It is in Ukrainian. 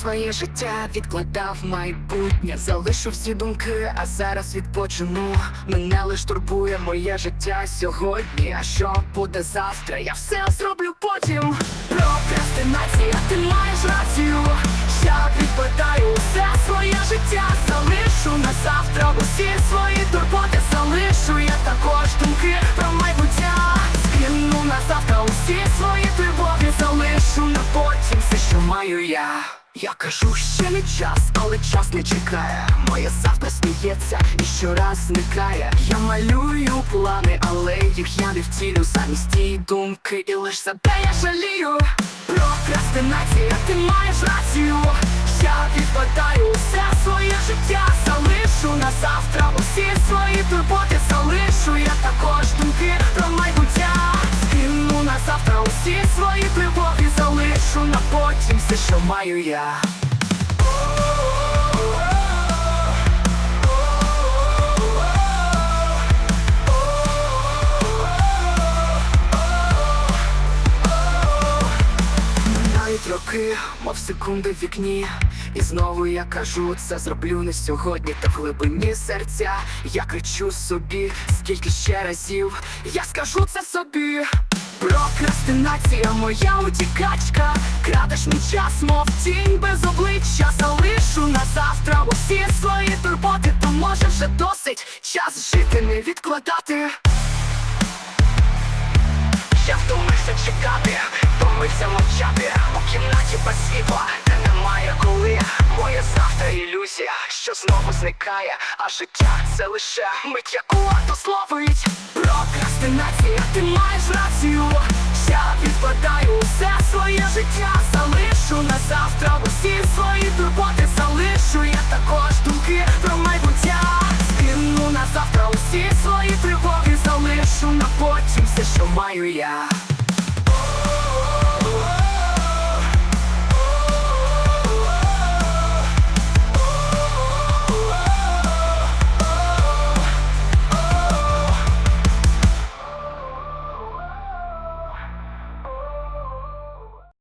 своє життя, відкладав майбутнє, залишу всі думки, а зараз відпочину. Мене лиш турбує моє життя сьогодні. А що буде завтра? Я все зроблю потім. Прокрастинація, ти маєш рацію. Я відкладаю все своє життя, залишу на завтра усі я. Я кажу, ще не час, але час не чекає. Моє завтра сміється і щораз зникає. Я малюю плани, але їх я не втілю замість тієї думки, і лиш те я жалію. Прокрастинація, ти маєш рацію. Я відкладаю все своє життя, залишу на завтра усі свої турботи залишу. Я також думки про майбуття. Скину на завтра усі свої тривоги, залишу потім все, що маю я. Роки, мов секунди в вікні. І знову я кажу, це зроблю не сьогодні, та в глибині серця я кричу собі, скільки ще разів я скажу це собі. Прокрастинація моя утікачка, мій час, мов тінь без обличчя, залишу на завтра усі свої турботи, то може вже досить час жити, не відкладати. Я втомився чекати, втомився мовчати У кімнаті без світла, де немає коли. Моє завтра ілюзія, що знову зникає А життя це лише мить, яку варто словить Прокрастинація, ти маєш рацію маю я